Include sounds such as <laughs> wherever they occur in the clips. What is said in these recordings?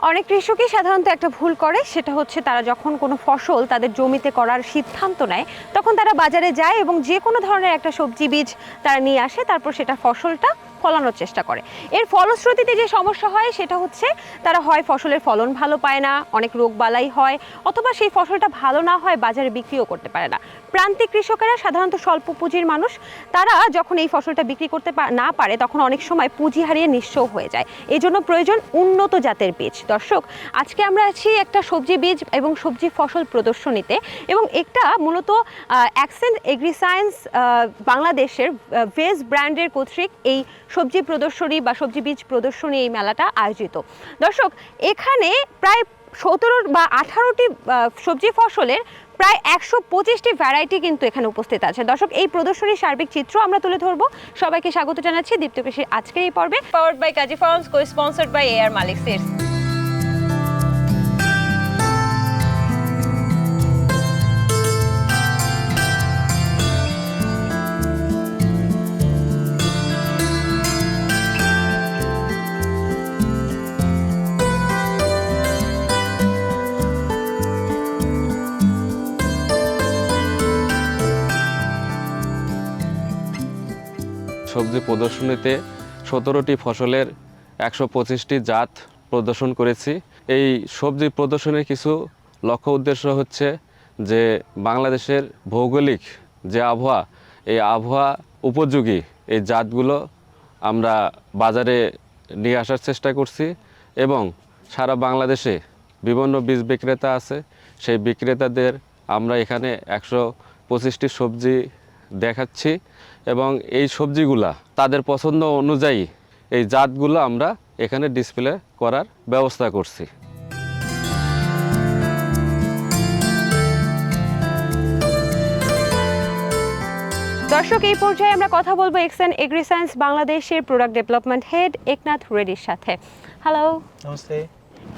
অনেক কৃষকই সাধারণত একটা ভুল করে, সেটা হচ্ছে তারা যখন কোনো ফসল তাদের জমিতে করার সিদ্ধান্ত নেয়, তখন তারা বাজারে যায় এবং যে কোনো ধরনের একটা সবজি বীজ তারা নিয়ে আসে, তারপর সেটা ফসলটা ফলানোর চেষ্টা করে। এর ফলশ্রুতিতে যে সমস্যা হয়, সেটা হচ্ছে তারা হয় ফসলের ফলন ভালো পায় না, অনেক রোগবালাই হয়, অথবা সেই ফসলটা ভালো না হয় বাজারে বিক্রিও করতে পারে না। প্রান্তিক কৃষকেরা সাধারণত স্বল্প পুঁজির মানুষ। তারা যখন এই ফসলটা বিক্রি করতে না পারে, তখন অনেক সময় পুঁজি হারিয়ে নিঃস্ব হয়ে যায়। এই জন্য প্রয়োজন উন্নত জাতের বীজ। দর্শক, আজকে আমরা আছি একটা সবজি বীজ এবং সবজি ফসল প্রদর্শনীতে এবং একটা মূলত অ্যাক্সেন্ট এগ্রি সায়েন্স বাংলাদেশের ভেজ ব্র্যান্ডের কর্তৃক এই সবজি প্রদর্শনী বা সবজি বীজ প্রদর্শনী এই মেলাটা আয়োজিত। দর্শক, এখানে প্রায় সতেরো বা আঠারোটি সবজি ফসলের প্রায় একশো পঁচিশটি ভ্যারাইটি কিন্তু এখানে উপস্থিত আছে। দর্শক, এই প্রদর্শনীর সার্বিক চিত্র আমরা তুলে ধরব। সবাইকে স্বাগত জানাচ্ছি দীপ্ত কৃষির আজকের এই পর্বে। Powered by Kazi farms co sponsored by air মালিক সিডস সবজি প্রদর্শনীতে সতেরোটি ফসলের একশো পঁচিশটি জাত প্রদর্শন করেছি। এই সবজি প্রদর্শনীর কিছু লক্ষ্য উদ্দেশ্য হচ্ছে যে বাংলাদেশের ভৌগোলিক যে আবহাওয়া, এই আবহাওয়া উপযোগী এই জাতগুলো আমরা বাজারে নিয়ে আসার চেষ্টা করছি এবং সারা বাংলাদেশে বিভিন্ন বীজ বিক্রেতা আছে। সেই বিক্রেতাদের আমরা এখানে একশো পঁচিশটি সবজি দেখাচ্ছি এবং এই সবজিগুলা তাদের পছন্দ অনুযায়ী এই জাতগুলো আমরা এখানে ডিসপ্লে করার ব্যবস্থা করছি। দর্শক এই পর্যায়ে আমরা কথা বলব এক্সেন এগ্রি সায়েন্স বাংলাদেশের প্রোডাক্ট ডেভেলপমেন্ট হেড একনাথ রেডির সাথে। Hello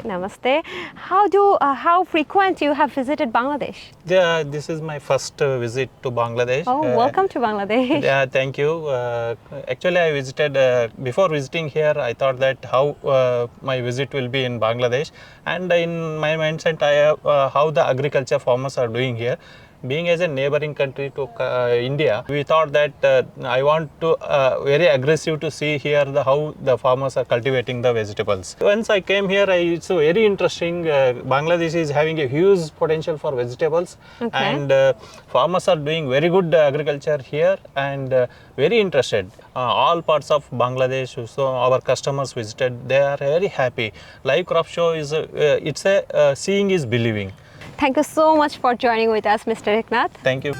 Namaste. How do uh, how frequent you have visited Bangladesh? Yeah, this is my first uh, visit to Bangladesh. Oh, uh, welcome to Bangladesh. Yeah, thank you. Uh, actually, I visited uh, before visiting here. I thought that how uh, my visit will be in Bangladesh, and in my mindset, I have, uh, how the agriculture farmers are doing here being as a neighboring country to uh, India, we thought that uh, I want to uh, very aggressive to see here the how the farmers are cultivating the vegetables. Once I came here, I, it's very interesting. Uh, Bangladesh is having a huge potential for vegetables, Okay. and uh, farmers are doing very good agriculture here and uh, very interested. Uh, all parts of Bangladesh, so our customers visited, they are very happy. Live crop show is a, uh, it's a uh, seeing is believing. Thank you so much for joining with us mister Eknath Thank you.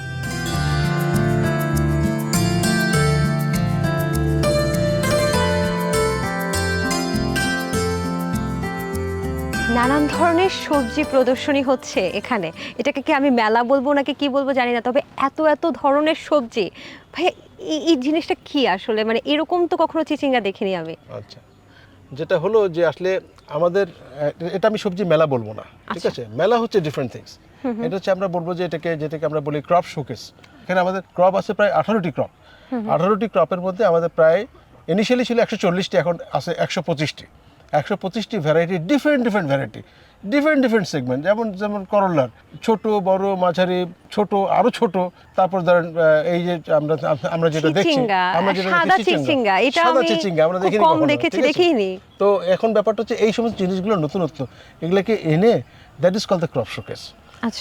নানান ধরনের সবজি প্রদর্শনী হচ্ছে এখানে। এটাকে কি আমি মেলা বলব নাকি কি বলব জানি না তবে এত এত ধরনের সবজি। ভাই এই- এই জিনিসটা কি আসলে? মানে এরকম তো কখনো চিচিঙ্গা দেখিনি আমি। আচ্ছা। যেটা হলো যে আসলে আমাদের এটা আমি সবজি মেলা বলব না ঠিক আচ্ছা। আছে? মেলা হচ্ছে ডিফারেন্ট থিংস এটা হচ্ছে আমরা বলব যে এটাকে যেটাকে আমরা বলি ক্রপ শোকেস এখানে আমাদের ক্রপ আছে প্রায় আঠারোটি ক্রপ আঠারোটি ক্রপের মধ্যে আমাদের প্রায় ইনিশিয়ালি ছিল একশো চল্লিশটি এখন আছে একশো পঁচিশটি। একশো পঁচিশটি variety different different variety different different segment যেমন যেমন করল্লার ছোট বড় মাঝারি ছোট আরও ছোট তারপর ধরেন এই যে আমরা আমরা যেটা দেখছি আমরা যেটা দেখছি চিচিঙ্গা, এটা সাদা চিচিঙ্গা আমরা দেখিনি কম কখনো, দেখেছি, দেখিনি। তো এখন ব্যাপারটা হচ্ছে এই সমস্ত জিনিসগুলো নতুনত্ব এগুলোকে এনে that is call the crop showcase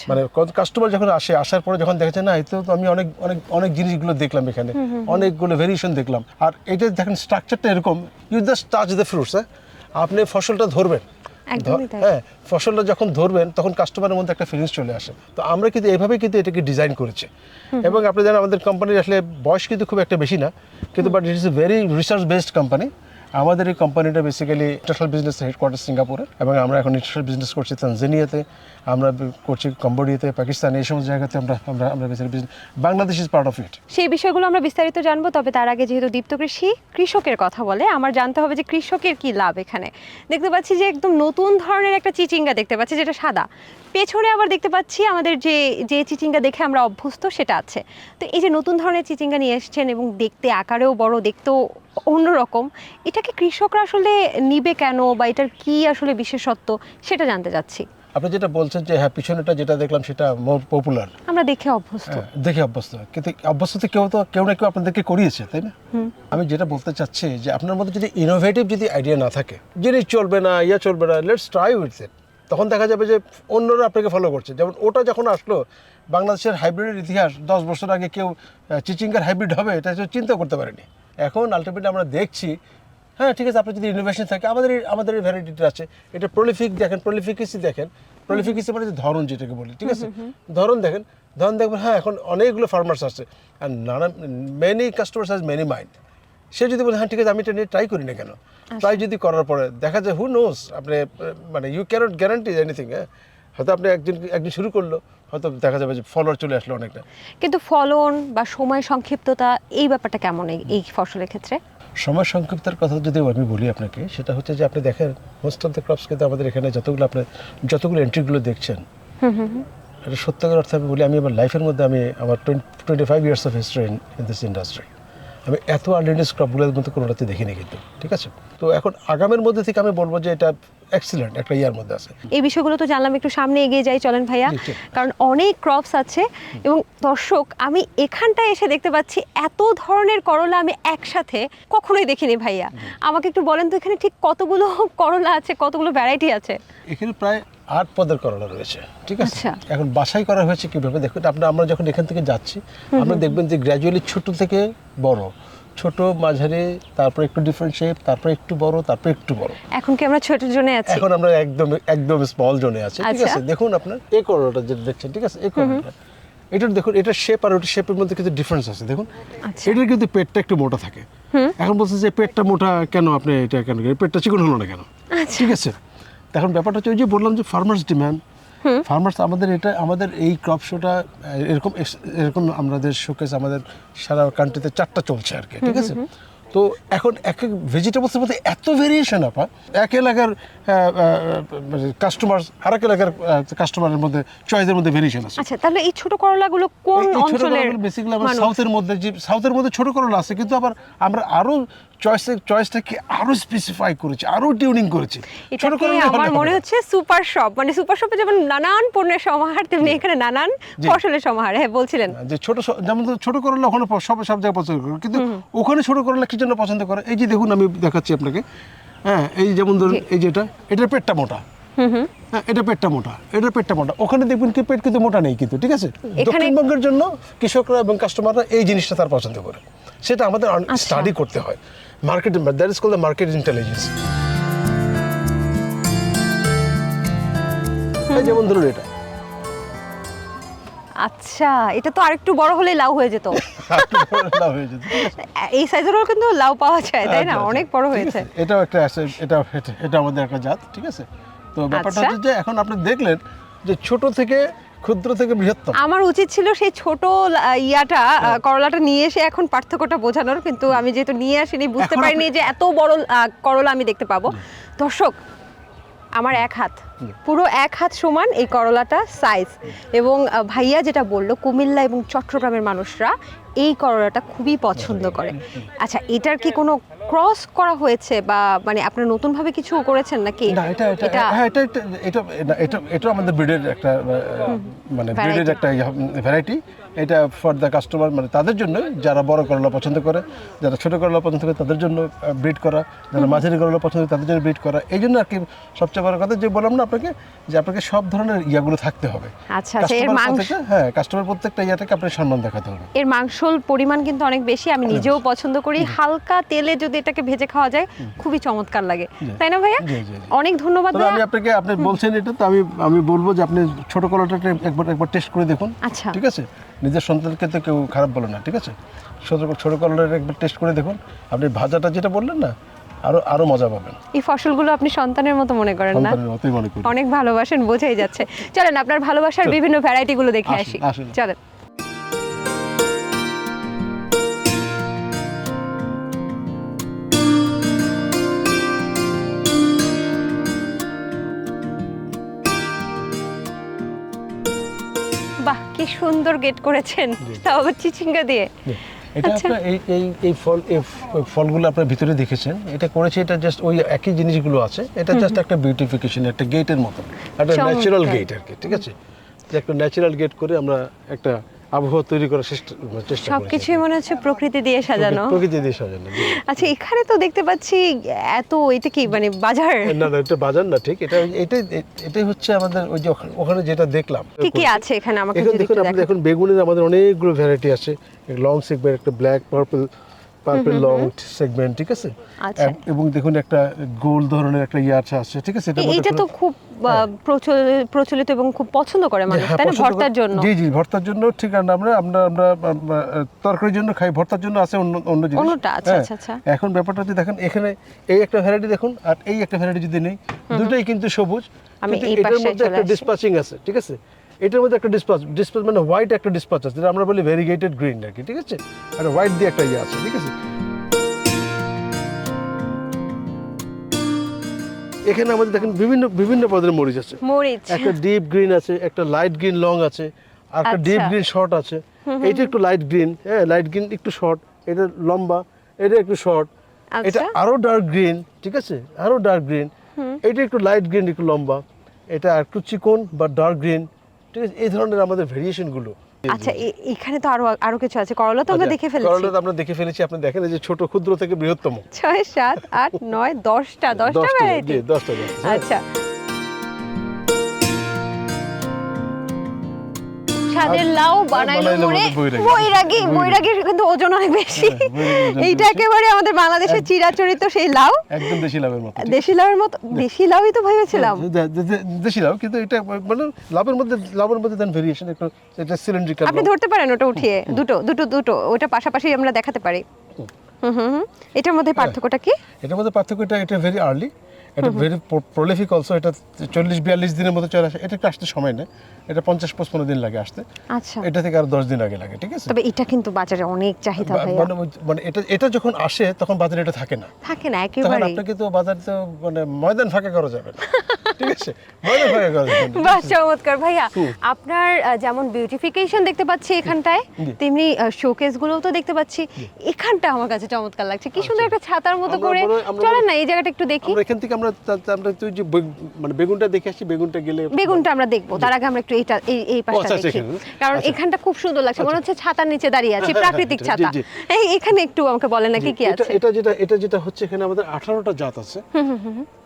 মানে কাস্টমার যখন আসে আসার পরে যখন দেখেছে না এতে তো আমি অনেক অনেক অনেক জিনিসগুলো দেখলাম এখানে অনেকগুলো ভেরিয়েশন দেখলাম। আর এটা দেখেন স্ট্রাকচারটা এরকম you just touch the fruits হ্যাঁ? আপনি ফসলটা ধরবেন। হ্যাঁ ফসলটা যখন ধরবেন তখন কাস্টমারের মধ্যে একটা ফিলিংস চলে আসে। তো আমরা কিন্তু এভাবেই কিন্তু এটাকে ডিজাইন করেছি। এবং আপনি জানেন আমাদের কোম্পানির আসলে বয়স কিন্তু খুব একটা বেশি না কিন্তু but it is a very research based company আমাদের এই কোম্পানিটা বেসিক্যালি ইন্টারন্যাশনাল বিজনেস হেডকোয়ার্টার সিঙ্গাপুরে, এবং আমরা এখন ইন্টারন্যাশনাল বিজনেস করছি তানজানিয়াতে আমরা করছি কম্বোডিয়াতে পাকিস্তানে এই সমস্ত জায়গাতে আমরা আমরা আমরা business Bangladesh is part of it সেই বিষয়গুলো আমরা বিস্তারিত জানব, তবে তার আগে যেহেতু দীপ্ত কৃষি, কৃষকের কথা বলে, আমার জানতে হবে যে কৃষকের কি লাভ এখানে। দেখতে পাচ্ছি যে একদম নতুন ধরনের একটা চিচিঙ্গা দেখতে পাচ্ছি, যেটা সাদা। পেছনে আবার দেখতে পাচ্ছি আমাদের যে যে চিচিঙ্গা দেখে আমরা অভ্যস্ত সেটা আছে। তো এই যে নতুন ধরনের চিচিঙ্গা নিয়ে এসেছেন এবং দেখতে আকারেও বড় দেখতেও অন্যরকম এটাকে কৃষকরা আসলে নিবে কেন বা এটার কি আসলে বিশেষত্ব সেটা জানতে চাচ্ছি। আপনি যেটা বলছেন যে হ্যাঁ পিছনেটা যেটা দেখলাম সেটা মোর পপুলার আমরা দেখে অভ্যস্ত। দেখে অভ্যস্ত। কিন্তু অভ্যস্ততে কেউ তো কেউ না কেউ আপনাদেরকে করিয়েছে তাই না? আমি যেটা বলতে চাচ্ছি যে আপনার মধ্যে যদি ইনোভেটিভ যদি আইডিয়া না থাকে জিনিস চলবে না ইয়া চলবে না লেটস ট্রাই উইথ ইট তখন দেখা যাবে যে অন্যরা আপনাকে ফলো করছে। যেমন ওটা যখন আসলো বাংলাদেশের হাইব্রিডের ইতিহাস দশ বছর আগে কেউ চিচিঙ্গার হাইব্রিড হবে এটা চিন্তা করতে পারেনি। এখন আলটিমেটলি আমরা দেখছি হ্যাঁ ঠিক আছে আপনার যদি ইনোভেশন থাকে আমাদের আমাদের এই ভ্যারাইটিটা আছে। এটা প্রলিফিক দেখেন প্রলিফিকেসি দেখেন। প্রলিফিকেসি মানে যে ধরন যেটাকে বলি ঠিক আছে? ধরন দেখেন ধরন দেখবেন হ্যাঁ এখন অনেকগুলো ফার্মার্স আছে আর নানা many customers has many mind সে যদি বলে হ্যাঁ ঠিক আছে আমি এটা নিয়ে ট্রাই করি না কেন? ট্রাই যদি করার পরে দেখা যায় হু নোস আপনি মানে ইউ ক্যানট গ্যারান্টি এনিথিং হ্যাঁ? হয়তো আপনি একদিন একদিন শুরু করল হয়তো দেখা যাবে যে ফলোয়ার চলে আসলো অনেকটা। কিন্তু ফলন বা সময় সংক্ষিপ্ততা এই ব্যাপারটা কেমন এই- এই ফসলের ক্ষেত্রে? সময় সংক্ষিপ্তের কথা যদি আমি বলি আপনাকে সেটা হচ্ছে যে আপনি দেখেন মোস্ট অফ দ্য ক্রপস কিন্তু আমাদের এখানে যতগুলো আপনি যতগুলো এন্ট্রিগুলো দেখছেন এটা সত্যকার অর্থে আমি বলি আমি আমার লাইফের মধ্যে আমি আমার twenty five years of history in this industry আমি এত আর্লিনেস ক্রপগুলোর মধ্যে কোনোটাতে দেখিনি কিন্তু, ঠিক আছে? তো এখন আগামের মধ্যে থেকে আমি বলব যে এটা এক্সিলেন্ট একটা ইয়ার মধ্যে আছে। এই বিষয়গুলো তো জানলাম একটু সামনে এগিয়ে যাই চলেন ভাইয়া। কারণ অনেক ক্রপস আছে এবং দর্শক আমি এখানটায় এসে দেখতে পাচ্ছি এত ধরনের করলা আমি একসাথে কখনোই দেখিনি ভাইয়া। আমাকে একটু বলেন তো এখানে ঠিক কতগুলো করলা আছে কতগুলো ভ্যারাইটি আছে? এখানে প্রায় আট পদের করলা রয়েছে ঠিক আছে? আচ্ছা। এখন বাছাই করা হয়েছে কীভাবে? দেখুন আমরা আমরা যখন এখান থেকে যাচ্ছি আমরা দেখবেন যে গ্র্যাজুয়ালি ছোট থেকে বড়। ছোট মাঝারি তারপর একটু ডিফারেন্ট শেপ তারপর একটু বড় তারপর একটু বড়। এখন কি আমরা ছোট জনে আছি? এখন আমরা একদম একদম স্মল জোনে আছি ঠিক আচ্ছা। আছে? দেখুন আপনার এই করলাটা যেটা দেখছেন ঠিক আছে? এই করলাটা এটার দেখুন এটা শেপ আর ওটা শেপের মধ্যে কিছু ডিফারেন্স আছে দেখুন। আচ্ছা। এটার কিন্তু পেটটা একটু মোটা থাকে। এখন বলছে যে পেটটা মোটা কেন আপনি এটা কেন? পেটটা চিকন হলো না কেন? আচ্ছা। ঠিক আছে? এখন ব্যাপারটা হচ্ছে ওই যে বললাম যে ফার্মার্স ডিমান্ড ফার্মার্স আমাদের এটা আমাদের এই ক্রপ শোটা এরকম এরকম আমাদের শোকেস আমাদের সারা কান্ট্রিতে চারটা চলছে আর কি ঠিক আছে? তো এখন এক এক ভেজিটেবলসের মধ্যে এত ভেরিয়েশন আপা এক এলাকার কাস্টমার আর এক এলাকার কাস্টমারের মধ্যে চয়েসের মধ্যে ভেরিয়েশন আছে। আচ্ছা তাহলে এই ছোট করলাগুলো কোন অঞ্চলের বেসিক্যালি আমরা সাউথের মধ্যে যে সাউথের মধ্যে ছোট করলা আছে কিন্তু আবার আমরা আরও চয়েসের চয়েসটাকে আরও স্পেসিফাই করেছি আরও টিউনিং করেছি। আমার মনে হচ্ছে সুপার শপ মানে সুপার শপে যেমন নানান পণ্যের সমাহার তেমনি এখানে নানান ফসলের সমাহার হ্যাঁ বলছিলেন। যে ছোট যেমন ছোট করলা ওখানে সব সব জায়গায় পছন্দ করে কিন্তু ওখানে ছোট করলা কি জন্য পছন্দ করে? এই যে দেখুন আমি দেখাচ্ছি আপনাকে। হ্যাঁ এই যেমন ধরুন। এই যেটা এটার পেটটা মোটা। হ্যাঁ এটা পেটটা মোটা এটার পেটটা মোটা। ওখানে দেখবেন কি পেট কিন্তু মোটা নেই কিন্তু ঠিক আছে? দক্ষিণবঙ্গের জন্য কৃষকরা এবং কাস্টমাররা এই জিনিসটা তার পছন্দ করে। সেটা আমাদের আচ্ছা। স্টাডি করতে হয়। Market that is call the market intelligence যেমন ধরুন এটা আচ্ছা এটা তো আরেকটু বড় হলে লাউ হয়ে যেত হয়ে এই সাইজেরও কিন্তু লাউ পাওয়া যায় তাই না আচ্ছা, আচ্ছা। অনেক বড় হয়েছে? এটাও একটা আছে এটা এটা- এটা আমাদের একটা জাত ঠিক আছে তো ব্যাপারটা আচ্ছা। হচ্ছে যে এখন আপনি দেখলেন যে ছোট থেকে ক্ষুদ্র থেকে বৃহত্তম। আমার উচিত ছিল সেই ছোট ইয়াটা হ্যাঁ। করলাটা নিয়ে এসে এখন পার্থক্যটা বোঝানোর কিন্তু আমি যেহেতু নিয়ে আসিনি বুঝতে পারিনি যে এত বড় করলা আমি দেখতে পাবো। দর্শক আমার এক হাত। পুরো এক হাত সমান এই করলাটা সাইজ এবং ভাইয়া যেটা বলল কুমিল্লা এবং চট্টগ্রামের মানুষরা এই করলাটা খুবই পছন্দ করে। আচ্ছা এটার কি কোনো ক্রস করা হয়েছে বা মানে আপনি নতুন ভাবে কিছু করেছেন নাকি? না এটা এটা হ্যাঁ এটা এটা এটা এটা- এটা এটা আমাদের ব্রিডের একটা মানে ব্রিডের একটা ভ্যারাইটি এটা ফর দ্য কাস্টমার মানে তাদের জন্য যারা বড় করলা পছন্দ করে যারা ছোট করলা পছন্দ করে তাদের জন্য ব্রিড করা যারা মাঝারি করলা পছন্দ করে তাদের জন্য ব্রিড করা। এই জন্য আর কি সবচেয়ে বড় কথা যে বললাম না আপনাকে যে আপনাকে সব ধরনের ইয়াগুলো থাকতে হবে। আচ্ছা আচ্ছা হ্যাঁ কাস্টমার প্রত্যেকটা ইয়াটাকে আপনার সম্মান দেখাতে হবে। এর মাংসল পরিমাণ কিন্তু অনেক বেশি আমি নিজেও পছন্দ করি। হালকা তেলে যদি এটাকে ভেজে খাওয়া যায় খুবই চমৎকার লাগে। তাই না ভাইয়া। অনেক ধন্যবাদ আমি আপনাকে আপনি বলছেন এটা তো আমি আমি বলব যে আপনি ছোট কলাটা একবার একবার টেস্ট করে দেখুন। আচ্ছা। ঠিক আছে? নিজের সন্তানকে তো কেউ খারাপ বলে না ঠিক আছে? ছোটো ছোট একবার টেস্ট করে দেখুন। আপনি ভাজাটা যেটা বললেন না আরও আরও মজা পাবেন। এই ফসলগুলো আপনি সন্তানের মতো মনে করেন না? সন্তানের মতোই মনে করি। অনেক ভালোবাসেন বোঝাই যাচ্ছে। চলেন আপনার ভালোবাসার বিভিন্ন ভ্যারাইটি গুলো দেখে আসি। চলেন। সুন্দর গেট করেছেন। তাও আবার চিচিঙ্গা দিয়ে। এটা আচ্ছা। আপনার এই এই এই ফল এই ফলগুলো আপনার ভিতরে দেখেছেন? এটা করেছে এটা জাস্ট ওই একই জিনিসগুলো আছে। এটা জাস্ট একটা বিউটিফিকেশন একটা গেটের মতো। একটা। ন্যাচারাল গেট আর কি ঠিক আছে? যে একটা ন্যাচারাল গেট করে আমরা একটা আবহাওয়া তৈরি করার চেষ্টা চেষ্টা সবকিছুই মনে হচ্ছে প্রকৃতি দিয়ে সাজানো। প্রকৃতি দিয়ে সাজানো আচ্ছা এখানে তো দেখতে পাচ্ছি এত এটা কি মানে বাজার? না না এটা বাজার না ঠিক। এটা এটাই এটাই হচ্ছে আমাদের ওই যে ওখানে- যেটা দেখলাম। কি কি আছে এখানে? আমাকে দেখুন দেখান। বেগুনের আমাদের অনেকগুলো ভ্যারাইটি আছে। লং সিকবের একটা black purple purple long segment ঠিক আছে? আচ্ছা। এবং দেখুন একটা গোল ধরনের একটা আছে ঠিক আছে? এটা তো খুব প্রচলিত এবং খুব পছন্দ করে মানুষ হ্যাঁ, তাই না? ভর্তার জন্য। জি জি ভর্তার জন্য ঠিক আছে আমরা আমরা আমরা তরকারির জন্য খাই ভর্তার জন্য আছে অন্য অন্য জিনিস। অন্যটা, আচ্ছা, হ্যাঁ। আচ্ছা, আচ্ছা। এখন ব্যাপারটা হচ্ছে দেখেন এখানে এই একটা ভ্যারাইটি দেখুন আর এই একটা ভ্যারাইটি যদি নেই দুটোই কিন্তু সবুজ আমি কিন্তু এটার মধ্যে একটা। ডিসপাচিং আছে ঠিক আছে? এটার মধ্যে একটা ডিসপাচ ডিসপাচ মানে হোয়াইট একটা ডিসপাচ আছে যেটা আমরা বলি ভেরিগেটেড গ্রিন আর কি ঠিক আছে? আর হোয়াইট দিয়ে একটা ইয়ে আছে ঠিক আছে? এখানে আমাদের দেখেন বিভিন্ন বিভিন্ন পদের মরিচ আছে। মরিচ। একটা ডিপ গ্রিন আছে একটা লাইট গ্রিন লং আছে আর একটা ডিপ। গ্রিন শর্ট আছে। এইটা একটু লাইট গ্রিন হ্যাঁ লাইট গ্রিন একটু শর্ট এটা লম্বা এটা একটু শর্ট এটা আচ্ছা। আরও ডার্ক গ্রিন ঠিক আছে? আরও ডার্ক গ্রিন এটা একটু লাইট গ্রিন একটু লম্বা এটা একটু চিকন বা ডার্ক গ্রিন ঠিক আছে এই ধরনের আমাদের ভেরিয়েশনগুলো। আচ্ছা এখানে তো আরও আরও কিছু আছে। করলা তো আমরা আচ্ছা, দেখে ফেলেছি। করলা তো আমরা দেখে ফেলেছি। আপনি দেখেন এই যে ছোট ক্ষুদ্র থেকে বৃহত্তম। ছয় সাত আট নয় দশটা দশটা দশটা ভ্যারাইটি জি, দশটা যাচ্ছে, হ্যাঁ। আচ্ছা ছাদের লাউ বানাইলো মোড়ে বৈরাগী। বৈরাগী বৈরাগী। বৈরাগীর কিন্তু ওজন অনেক বেশি। এইটা একেবারে আমাদের বাংলাদেশের চিরাচরিত সেই লাউ। একদম দেশি লাভের মতো দেশি লাউয়ের মতো দেশি লাউই তো ভেবেছিলাম। দেশি লাভ কিন্তু এটা মানে লাভের মধ্যে লাভের মধ্যে দেন ভেরিয়েশন একটু এটা সিলিন্ড্রিক্যাল আপনি ধরতে পারেন ওটা উঠিয়ে দুটো দুটো দুটো ওটা পাশাপাশি আমরা দেখাতে পারি। হুম। হুম হুম। এটার মধ্যে হ্যাঁ। পার্থক্যটা কি? এটার মধ্যে পার্থক্য এটা ভেরি আর্লি এটা ভেরি প্রলিফিক অলসো এটা চল্লিশ বিয়াল্লিশ দিনের মধ্যে চলে আসে। এটা একটু আসতে সময় নেয়। এটা পঞ্চাশ পঁচপন্ন দিন লাগে আসতে। আচ্ছা। এটা থেকে আরও দশ দিন আগে লাগে ঠিক আছে? তবে এটা কিন্তু বাজারে অনেক চাহিদা ভাইয়া। মানে মানে এটা এটা যখন আসে তখন বাজারে এটা থাকে না। থাকে না তখন একেবারে আপনাকে তো বাজারে তো মানে ময়দান ফাঁকা করা যাবে না ঠিক আছে? ময়দান ফাঁকা করা যাবে বাহ চমৎকার। ভাইয়া আপনার যেমন বিউটিফিকেশন দেখতে পাচ্ছি এখানটায় তেমনি শোকেস গুলোও তো দেখতে পাচ্ছি। এখানটা আমার কাছে চমৎকার লাগছে। কি সুন্দর একটা ছাতার মতো করে চলেন না এই জায়গাটা একটু দেখি। আমরা এখান থেকে আমরা আমরা তুই যে মানে বেগুনটা দেখে আসছি বেগুনটা গেলে বেগুনটা আমরা দেখব। তার আগে আমরা একটু এইটা এই এই পাশটা আচ্ছা, আচ্ছা, দেখি। কারণ আচ্ছা। এখানটা খুব সুন্দর লাগছে মনে হচ্ছে ছাতার নিচে দাঁড়িয়ে আছি হ্যাঁ, প্রাকৃতিক ছাতা। এই এখানে একটু আমাকে বলেন না কি কি আছে? এটা যেটা এটা যেটা হচ্ছে এখানে আমাদের আঠারোটা জাত আছে।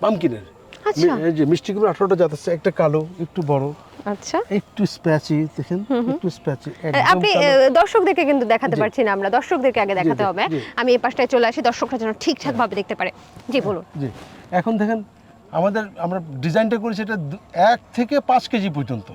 পামকিনের। আচ্ছা। এই যে মিষ্টি কুমড়ো আঠারোটা জাত আছে একটা কালো একটু বড়। আচ্ছা। একটু স্প্যাচি দেখেন একটু স্প্যাচি আপনি দর্শকদেরকে কিন্তু দেখাতে পারছি না আমরা দর্শকদেরকে আগে দেখাতে হবে। আমি এই পাশটায় চলে আসি দর্শকরা যেন ঠিকঠাক ভাবে দেখতে পারে। জি বলুন। জি। এখন দেখেন আমাদের আমরা ডিজাইনটা করেছি এটা এক থেকে পাঁচ কেজি পর্যন্ত।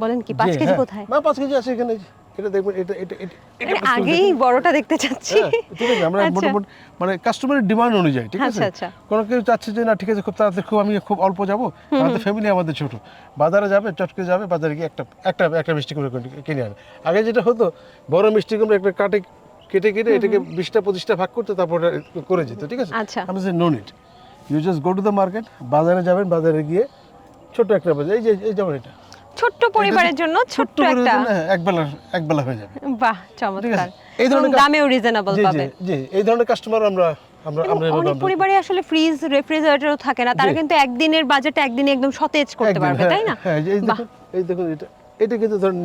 বলেন কি পাঁচ কেজি হ্যাঁ। কোথায়? না পাঁচ কেজি আছে এখানে। এটা দেখবেন এটা এটা এটা- আগেই বড়টা দেখতে চাচ্ছি। হ্যাঁ, ঠিক আছে আমরা আচ্ছা। মোটামুটি মানে কাস্টমারের ডিমান্ড অনুযায়ী ঠিক আছে? আচ্ছা, আচ্ছা। কোনো কেউ চাচ্ছে যে না ঠিক আছে খুব তাড়াতাড়ি খুব আমি খুব অল্প যাব। আমাদের ফ্যামিলি আমাদের ছোট। বাজারে যাবে চটকে যাবে বাজারে গিয়ে একটা একটা একটা মিষ্টি কুমড়ো কিনে- আনে। আগে যেটা হতো বড় মিষ্টি কুমড়ো একটা কাটে কেটে কেটে এটাকে বিশটা পঁচিশটা ভাগ করতে তারপর করে যেত ঠিক আছে? আচ্ছা। আমি no need you just go to the market বাজারে যাবেন বাজারে গিয়ে ছোট একটা বাজার এই যে এই যেমন এটা। ছোট্ট পরিবারের জন্য ছোট্ট একটা একবেলা এক বেলা এক বেলা হয়ে যাবে। বাহ চমৎকার। এই ধরনের দামেও রিজনেবল পাবে। জি এই ধরনের কাস্টমার আমরা অনেক পরিবারে আসলে ফ্রিজ রেফ্রিজারেটরও থাকে না। তারা কিন্তু একদিনের বাজেটে একদিনে একদম সতেজ করতে পারবে হ্যাঁ, তাই না? হ্যাঁ এই দেখুন এটা এটা কিন্তু ধরেন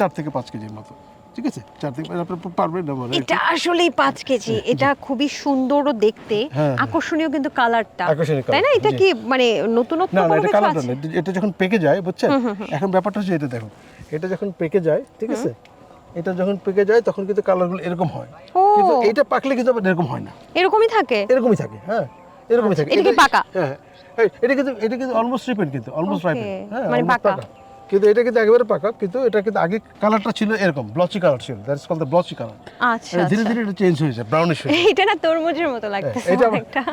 চার থেকে পাঁচ কেজির মতো। ঠিক আছে? চার থেকে পাঁচ আপনি পারবেন না মানে এটা আসলেই পাঁচ কেজি। এটা খুবই সুন্দরও দেখতে। হ্যাঁ। আকর্ষণীয় কিন্তু কালারটা। তাই না? এটা কি মানে নতুনত্ব না না এটা কিছু কালারটা না এটা- যখন পেকে যায় বুঝছেন? এখন ব্যাপারটা হচ্ছে এটা দেখুন। এটা যখন পেকে যায় ঠিক আছে? এটা যখন পেকে যায় তখন কিন্তু কালারগুলো এরকম হয়। কিন্তু এটা পাকলে কিন্তু আবার এরকম হয় না। এরকমই থাকে? এরকমই থাকে হ্যাঁ। এরকমই থাকে। এটা কি পাকা? হ্যাঁ হ্যাঁ, এটা কিন্তু এটা কিন্তু অলমোস্ট রিপেন কিন্তু অলমোস্ট রাইপেন হ্যাঁ মানে পাকা। কিন্তু এটা কিন্তু একেবারে পাকা কিন্তু এটা কিন্তু আগে কালারটা ছিল এরকম ব্লচি কালার ছিল that's call the blotchy colour আচ্ছা ধীরে ধীরে এটা চেঞ্জ হয়ে যায় ব্রাউনিশ হয়ে এটা না তরমুজের মতো হ্যাঁ, লাগতেছে এটা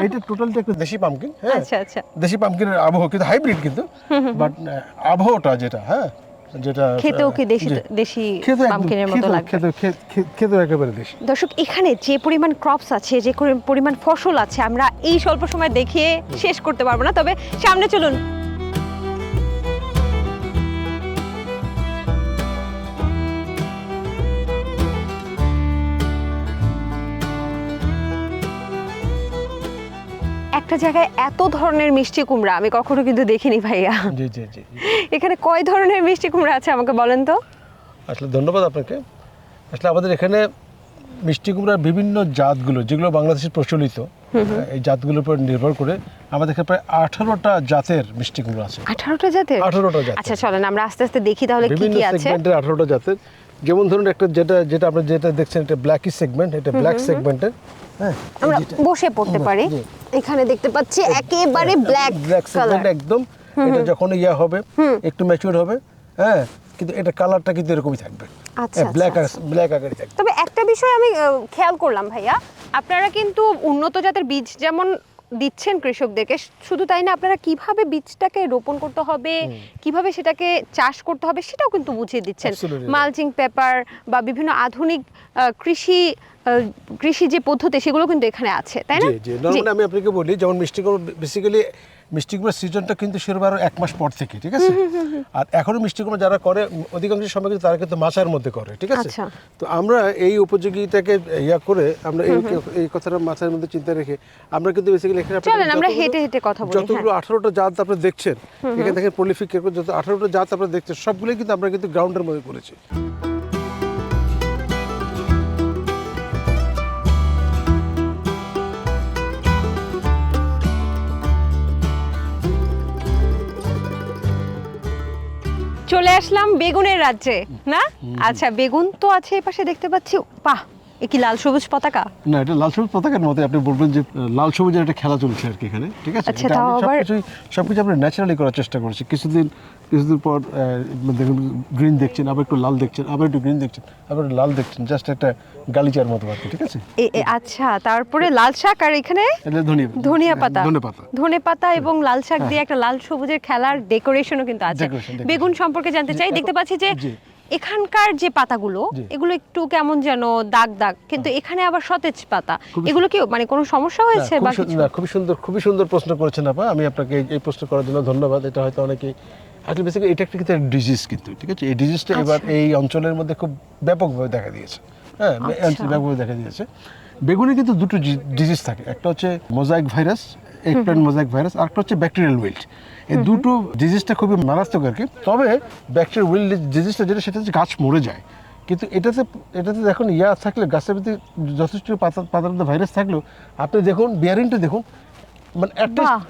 এটা টোটালটা একটা দেশি পামকিন হ্যাঁ। আচ্ছা আচ্ছা। দেশি পামকিনের আবহাওয়া কিন্তু হাইব্রিড কিন্তু বাট আবহাওয়াটা যেটা হ্যাঁ যেটা খেতেও কি দেশি দেশি পামকিনের মতো খে- খেতেও একেবারে দেশি। দর্শক এখানে যে পরিমাণ ক্রপস আছে যে পরিমাণ ফসল আছে আমরা এই স্বল্প সময় দেখিয়ে শেষ করতে পারব না তবে সামনে চলুন। একটা জায়গায় এত ধরনের মিষ্টি কুমড়া আমি কখনো কিন্তু দেখিনি ভাইয়া। জি জি জি। এখানে কয় ধরনের মিষ্টি কুমড়া আছে আমাকে বলেন তো? আসলে ধন্যবাদ আপনাকে। আসলে আমাদের এখানে মিষ্টি কুমড়ার বিভিন্ন জাতগুলো যেগুলো বাংলাদেশে প্রচলিত এই জাতগুলোর উপর নির্ভর করে আমাদের এখানে প্রায় আঠারোটা জাতের মিষ্টি কুমড়া আছে। আঠারোটা জাতের? আঠারোটা জাতের। আচ্ছা চলেন আমরা আস্তে আস্তে দেখি তাহলে কি কি আছে। আঠারোটা জাতের। যেমন ধরুন একটা যেটা যেটা আপনি যেটা দেখছেন এটা ব্ল্যাকি সেগমেন্ট এটা ব্ল্যাক সেগমেন্টের হ্যাঁ আমরা বসে পড়তে পারি। এখানে দেখতে পাচ্ছি একেবারে ব্ল্যাক ব্ল্যাক সেগমেন্ট একদম। এটা যখন ইয়া হবে একটু ম্যাচিউর হবে হ্যাঁ কিন্তু এটা কালারটা কিন্তু এরকমই থাকবে। আচ্ছা, ব্ল্যাক আচ্ছা। ব্ল্যাক আকারে থাকবে। তবে একটা বিষয় আমি খেয়াল করলাম ভাইয়া আপনারা কিন্তু উন্নত জাতের বীজ যেমন দিচ্ছেন কৃষকদেরকে শুধু তাই না আপনারা কীভাবে বীজটাকে রোপণ করতে হবে কীভাবে সেটাকে চাষ করতে হবে সেটাও কিন্তু বুঝিয়ে দিচ্ছেন। মালচিং পেপার বা বিভিন্ন আধুনিক কৃষি কৃষি যে পদ্ধতি সেগুলো কিন্তু এখানে আছে তাই না? আমি আপনাকে বলি যেমন মিষ্টি বেসিক্যালি মিষ্টি কুমড়োর সিজনটা কিন্তু শুরু হয় আরও এক মাস পর থেকে ঠিক আছে? <laughs> আর এখনও মিষ্টি কুমড়ো যারা করে অধিকাংশ সময় কিন্তু তারা কিন্তু মাচার মধ্যে করে ঠিক আছে? আচ্ছা। তো আমরা এই উপযোগিতাকে ইয়া করে আমরা এই এই কথাটা মাথার মধ্যে চিন্তা রেখে আমরা কিন্তু বেসিক্যালি এখানে চলেন আমরা হেঁটে হেঁটে কথা বলি, যতগুলো আঠারোটা জাত আপনি দেখছেন এখানে দেখেন প্রলিফিক যত আঠারোটা জাত আপনারা দেখছেন সবগুলোই কিন্তু আমরা কিন্তু গ্রাউন্ডের মধ্যে করেছি। চলে আসলাম বেগুনের রাজ্যে না? আচ্ছা বেগুন তো আছে এপাশে পাশে দেখতে পাচ্ছি। বাহ এ কি লাল সবুজ পতাকা? না এটা লাল সবুজ পতাকার মতো আপনি বলবেন যে লাল সবুজের একটা খেলা চলছে আর কি এখানে ঠিক আছে? আচ্ছা, তাও আবার- সবকিছু আমরা ন্যাচারালি করার চেষ্টা করছি। কিছুদিন কিছুদিন পর দেখুন গ্রিন দেখছেন আবার একটু লাল দেখছেন আবার একটু গ্রিন দেখছেন আবার লাল দেখছেন জাস্ট একটা গালিচার মতো আর কি ঠিক আছে? আচ্ছা তারপরে লাল শাক আর এখানে? ধনিয়া পাতা। ধনে পাতা। ধনে পাতা। এবং লাল শাক দিয়ে একটা লাল সবুজের খেলার ডেকোরেশনও কিন্তু আছে। বেগুন সম্পর্কে জানতে চাই দেখতে পাচ্ছি যে। এখানকার যে পাতাগুলো এগুলো একটু কেমন যেন দাগ দাগ কিন্তু এখানে আবার সতেজ পাতা। এগুলো কি মানে কোনো সমস্যা হয়েছে বা কিছু? না, খুবই সুন্দর খুবই সুন্দর প্রশ্ন করেছেন আপা। আমি আপনাকে এই- প্রশ্ন করার জন্য ধন্যবাদ। এটা হয়তো অনেকে আসলে বেসিক্যালি এটা একটা কিন্তু ডিজিজ কিন্তু ঠিক আছে? এই ডিজিজটা এবার আচ্ছা। এই অঞ্চলের মধ্যে খুব ব্যাপকভাবে দেখা দিয়েছে। হ্যাঁ আচ্ছা। ব্যাপকভাবে দেখা দিয়েছে। বেগুনে কিন্তু দুটো ডিজিজ থাকে। একটা হচ্ছে mosaic virus eggplant mosaic virus আর একটা হচ্ছে ব্যাকটেরিয়াল এই দুটো ডিজিজটা খুবই মারাত্মক আর কি। তবে ব্যাকটেরিয়াল উইল্ট ডিজিজটা যেটা সেটা হচ্ছে গাছ মরে যায়। কিন্তু এটাতে এটাতে দেখুন ইয়া থাকলে গাছের ভিতরে যথেষ্ট পাতা পাতার মধ্যে ভাইরাস থাকলেও আপনি দেখুন বিয়ারিংটা দেখুন মানে।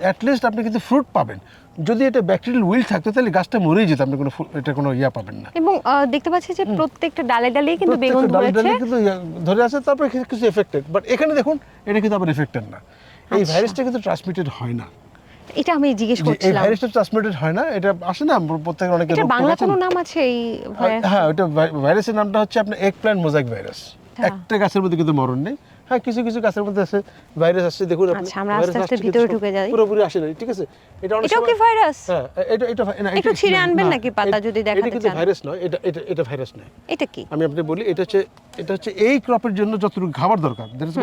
অ্যাটলিস্ট আপনি কিন্তু ফ্রুট পাবেন। যদি এটা ব্যাকটেরিয়াল উইল থাকতো তাহলে গাছটা মরেই যেত আপনি কোনো এটা কোনো ইয়া পাবেন না। এবং দেখতে পাচ্ছি যে প্রত্যেকটা ডালে ডালেই কিন্তু বেগুন ডালে ধরেছে। ডালে কিন্তু ধরে আছে তারপরে কিছু- কিছু এফেক্টেড বাট এখানে দেখুন এটা কিন্তু আবার এফেক্টেড না। এই আচ্ছা। ভাইরাসটা কিন্তু ট্রান্সমিটেড হয় না। এটা আমি জিজ্ঞেস যে এই ভাইরাসটা ট্রান্সমিটেড হয় না এটা আসে না প্রত্যেক অনেকে এটা বাংলা কোনো নাম আছে এই ভাইরাস হ্যাঁ ওটা ভাইরাসের নামটা হচ্ছে আপনার প্ল্যান্ট মোজাইক ভাইরাস আচ্ছা। একটা গাছের মধ্যে কিন্তু মরণ নেই। হ্যাঁ কিছু কিছু গাছের মধ্যে আছে ভাইরাস আসছে দেখুন আপনি। আচ্ছা, আমরা আস্তে আস্তে ভিতরে ঢুকে যাই। পুরোপুরি আসে না ঠিক আছে? এটা অনেক কি ভাইরাস হ্যাঁ এটা এটা না, এটা- ছিঁড়ে আনবেন নাকি পাতা যদি এটা কিন্তু ভাইরাস নয় এটা এটা এটা ভাইরাস নয়। এটা কি? আমি আপনাকে বলি এটা হচ্ছে এটা হচ্ছে এই ক্রপের জন্য যতটুকু খাবার দরকার দ্যাট ইজ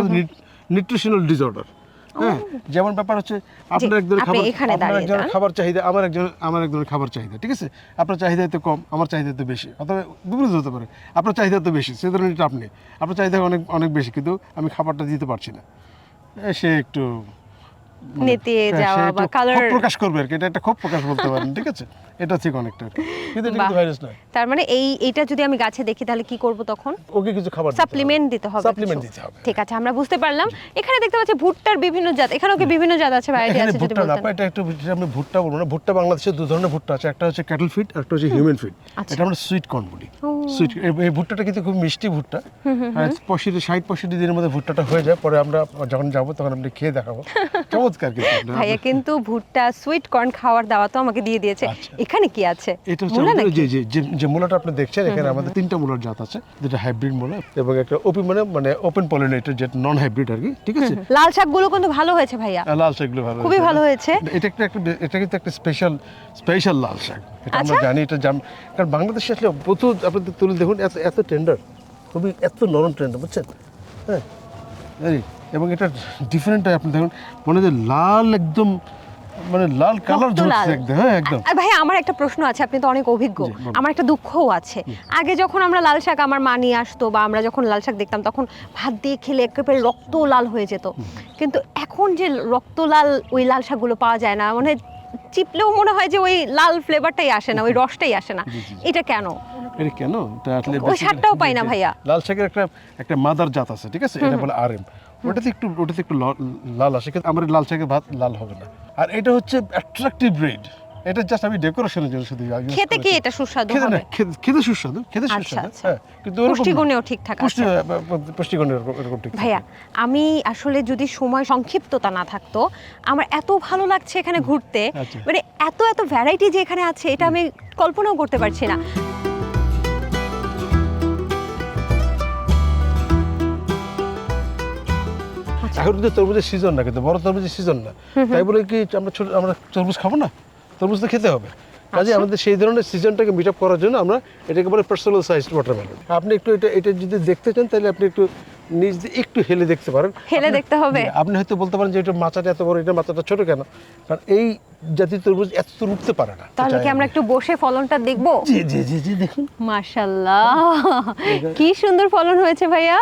নিউট্রিশনাল ডিসঅর্ডার হ্যাঁ যেমন ব্যাপার হচ্ছে আপনার একজনের খাবার আপনার একজনের খাবার চাহিদা আমার একজন আমার একজনের খাবার চাহিদা ঠিক আছে? আপনার চাহিদা তো কম আমার চাহিদা তো বেশি অথবা বিপরীত হতে পারে। আপনার চাহিদা তো বেশি সে ধরনের চাপ আপনি। আপনার চাহিদা অনেক অনেক বেশি কিন্তু আমি খাবারটা দিতে পারছি না। সে একটু মানে, নেতিয়ে হ্যাঁ, যাওয়া বা কালার প্রকাশ করবে আর কি এটা একটা ক্ষোভ প্রকাশ বলতে পারেন ঠিক আছে? এটা ঠিক অনেকটা কিন্তু এটা কিন্তু ভাইরাস নয়। তার মানে এই এটা যদি আমি গাছে দেখি তাহলে কি করব তখন? ওকে কিছু খাবার সাপ্লিমেন্ট দিতে হবে। সাপ্লিমেন্ট দিতে হবে। ঠিক আছে আমরা বুঝতে পারলাম। এখানে দেখতে পাচ্ছি ভুট্টার বিভিন্ন জাত। এখানেও কি বিভিন্ন জাত আছে? ভ্যারাইটি আছে যদি বলতেন। এটা একটু আমি ভুট্টা বলব না। ভুট্টা বাংলাদেশে দু ধরনের ভুট্টা আছে। একটা হচ্ছে ক্যাটল ফিড একটা হচ্ছে হিউম্যান ফিড আচ্ছা। এটা আমরা সুইট কর্ন বলি। সুইট এই ভুট্টাটা কিন্তু খুব মিষ্টি ভুট্টা। পঁয়ষট্টি ষাট পঁয়ষট্টি দিনের মধ্যে ভুট্টাটা হয়ে যায়। পরে আমরা যখন যাব তখন আপনি খেয়ে দেখাবো। <laughs> চমৎকার কিন্তু। ভাইয়া কিন্তু ভুট্টা সুইট কর্ন খাওয়ার দাওয়া তো আমাকে দিয়ে দিয়েছে। আচ্ছা। এখানে কি আছে? এটা হচ্ছে যে মূলাটা আপনি দেখছেন এখানে আমাদের তিনটা মূলার জাত আছে যেটা হাইব্রিড মূলা এবং একটা ওপি মানে মানে ওপেন পলিনেটেড যেটা নন হাইব্রিড আর কি ঠিক আছে? লাল শাকগুলো কিন্তু ভালো হয়েছে ভাইয়া। আর লাল শাকগুলো ভালো খুবই ভালো হয়েছে। এটা একটা এটা কিন্তু একটা স্পেশাল স্পেশাল লাল শাক। এটা আমরা আচ্ছা। জানি এটা জান কারণ বাংলাদেশে আসলে প্রচুর আপনি তুলে দেখুন এত এত টেন্ডার খুবই এত নরম টেন্ডার বুঝছেন? হ্যাঁ। এবং এটা ডিফারেন্ট আপনি দেখুন মনে হয় যে লাল একদম মানে লাল কালার। ঝরছে একদম হ্যাঁ একদম। আর ভাই আমার একটা প্রশ্ন আছে আপনি তো অনেক অভিজ্ঞ। আমার একটা দুঃখও আছে। আগে যখন আমরা লাল শাক আমার মা নিয়ে আসতো বা আমরা যখন লাল শাক দেখতাম তখন ভাত দিয়ে খেলে একেবারে রক্ত লাল হয়ে যেত। কিন্তু এখন যে রক্ত লাল ওই লাল শাকগুলো পাওয়া যায় না মানে চিপলেও মনে হয় যে ওই লাল ফ্লেভারটাই আসে না ওই রসটাই আসে না। এটা কেন? এটা কেন? এটা আসলে ওই স্বাদটাও পাই না। ভাইয়া। লাল শাকের একটা একটা মাদার জাত আছে ঠিক আছে? এটা বলে আরএম ওটাতে একটু ওটাতে একটু লাল আসে কিন্তু আমার লাল শাকের ভাত লাল হবে না। আর এটা হচ্ছে অ্যাট্রাকটিভ ব্রিড এটা জাস্ট আমি ডেকোরেশনের জন্য শুধু use খেতে কি এটা সুস্বাদু হবে? খেতে- সুস্বাদু খেতে আচ্ছা, সুস্বাদু আচ্ছা। হ্যাঁ কিন্তু। পুষ্টিগুণেও ঠিকঠাক আছে পুষ্টিগুণে এরকম ঠিক ভাইয়া আমি আসলে যদি সময় সংক্ষিপ্ততা না থাকতো আমার এত ভালো লাগছে এখানে ঘুরতে। আচ্ছা। মানে এত এত ভ্যারাইটি যে এখানে আছে এটা আমি কল্পনাও করতে পারছি না। আচ্ছা। এখন কিন্তু তরমুজের সিজন না কিন্তু বড় তরমুজের সিজন না। তাই বলে কি আমরা ছোট আমরা তরমুজ খাব না? তরমুজ তো খেতে হবে। কাজে আচ্ছা। আমাদের সেই ধরনের সিজনটাকে মিট আপ করার জন্য আমরা এটাকে বলে পার্সোনাল সাইজ ওয়াটারমেলন আপনি একটু এটা এটা যদি দেখতে চান তাহলে আপনি একটু নিজ একটু হেলে দেখতে পারেন। হেলে দেখতে হবে? আপনি হয়তো বলতে পারেন যে এটা মাচাটা এত বড় এটা মাচাটা ছোট কেন? কারণ এই জাতীয় তরমুজ এত দূর উঠতে পারে না। তাহলে কি আমরা একটু বসে ফলনটা দেখব? জি জি জি জি দেখুন। মাশাল্লাহ কি সুন্দর ফলন হয়েছে ভাইয়া।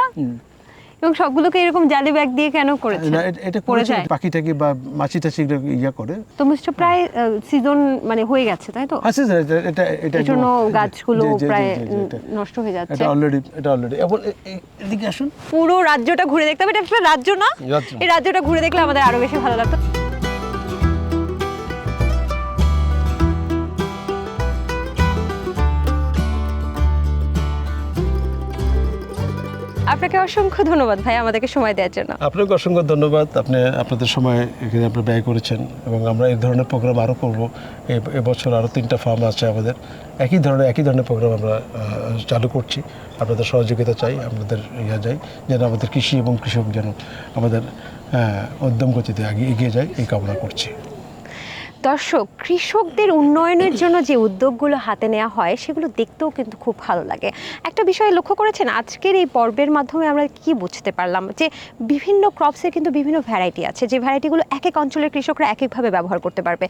এবং সবগুলোকে এরকম জালি ব্যাগ দিয়ে কেন করেছে? এটা- করেছে পাখি টাকি বা মাছি টাছি ইয়া করে। তরমুজটা প্রায় সিজন মানে হয়ে গেছে তাই তো? আছে এটা এটা এটা জন্য গাছগুলো প্রায় নষ্ট হয়ে যাচ্ছে। এটা অলরেডি এটা অলরেডি এখন এদিকে আসুন। পুরো রাজ্যটা ঘুরে দেখতে হবে। এটা একটা রাজ্য না। এই রাজ্যটা ঘুরে দেখলে আমাদের আরও বেশি ভালো লাগতো। আপনাকে অসংখ্য ধন্যবাদ ভাই আমাদেরকে সময় দেওয়ার জন্য। আপনাকে অসংখ্য ধন্যবাদ। আপনি আপনাদের সময় এখানে আপনি ব্যয় করেছেন এবং আমরা এই ধরনের প্রোগ্রাম আরও করব। এবছর আরও তিনটা ফার্ম আছে আমাদের। একই ধরনের একই ধরনের প্রোগ্রাম আমরা চালু করছি। আপনাদের সহযোগিতা চাই, আপনাদের ইয়া চাই যেন আমাদের কৃষি এবং কৃষক যেন আমাদের উদ্যম গতিতে এগিয়ে যায়, এই কামনা করছি। দর্শক, কৃষকদের উন্নয়নের জন্য যে উদ্যোগগুলো হাতে নেওয়া হয়, সেগুলো দেখতেও কিন্তু খুব ভালো লাগে। একটা বিষয় লক্ষ্য করেছেন, আজকের এই পর্বের মাধ্যমে আমরা কি বুঝতে পারলাম? যে বিভিন্ন ক্রপসের কিন্তু বিভিন্ন ভ্যারাইটি আছে। যে ভ্যারাইটিগুলো এক এক অঞ্চলের কৃষকরা এক একভাবে ব্যবহার করতে পারবে।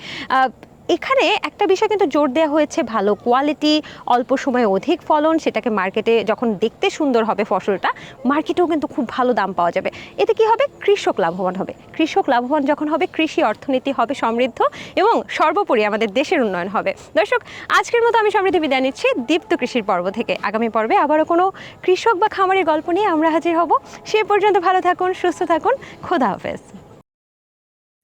এখানে একটা বিষয় কিন্তু জোর দেওয়া হয়েছে, ভালো কোয়ালিটি অল্প সময়ে অধিক ফলন, সেটাকে মার্কেটে যখন দেখতে সুন্দর হবে ফসলটা মার্কেটেও কিন্তু খুব ভালো দাম পাওয়া যাবে। এতে কি হবে? কৃষক লাভবান হবে। কৃষক লাভবান যখন হবে, কৃষি অর্থনীতি হবে সমৃদ্ধ এবং সর্বোপরি আমাদের দেশের উন্নয়ন হবে। দর্শক, আজকের মতো আমি সমৃদ্ধি বিদায় নিচ্ছি। দীপ্ত কৃষির পর্ব থেকে। আগামী পর্বে আবারও কোনো কৃষক বা খামারের গল্প নিয়ে আমরা হাজির হব। সে পর্যন্ত ভালো থাকুন, সুস্থ থাকুন। খোদা হাফেজ।